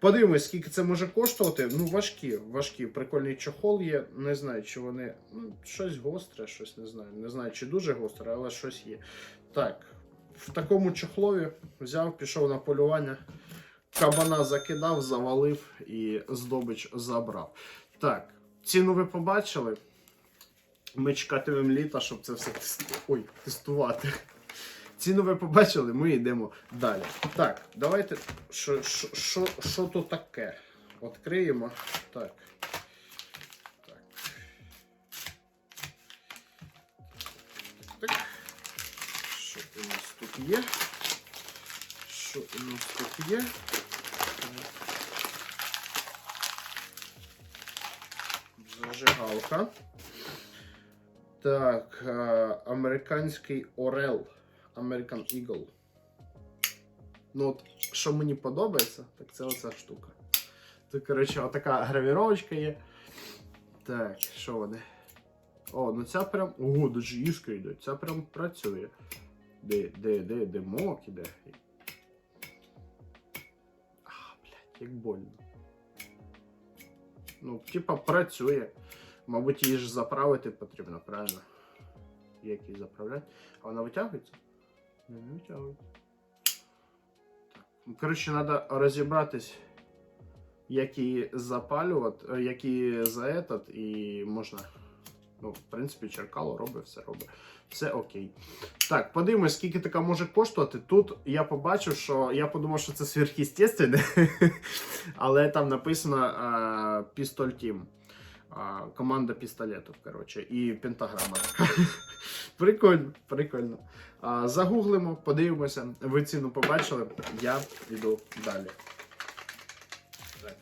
Подивимось, скільки це може коштувати. Ну, важкі, важкі. Прикольний чохол є. Не знаю, чи вони. Ну, щось гостре, щось не знаю. Не знаю, чи дуже гостре, але щось є. Так, в такому чохлові взяв, пішов на полювання. Кабана закидав, завалив і здобич забрав. Так, ціну ви побачили. Ми чекатимемо літа, щоб це все тест- Ой, тестувати. Ціну ви побачили, ми йдемо далі. Так, давайте. Що, що, що, що тут таке? Відкриємо. Так. Так. Так. Що у нас тут є? Що у нас тут є? Зажигалка. Так, е, американський Орел. American Eagle. Ну от, що мені подобається, так це оця штука. Тут, коротше, отака гравіровочка є. Так, що вони? О, ну ця прям. Ого, дуже іскри йдуть. Ця прям працює. Де, де, де, де мок іде. А, блядь, як больно. Ну, типа, працює. Мабуть, її ж заправити потрібно, правильно? Як її заправляти? А вона витягується? Не, витягується. Так. Ну, Коротше, треба розібратись, як запалювати, е, як за этот, і можна. Ну, в принципі, черкало робить, все робить. Все окей. Так, подивимось, скільки така може коштувати. Тут я побачив, що я подумав, що це сверхъестественне, але там написано а, Pistol Team. Команда пістолетів, коротше, і пентаграма. прикольно, прикольно. Загуглимо, подивимося. Ви ціну побачили, я йду далі.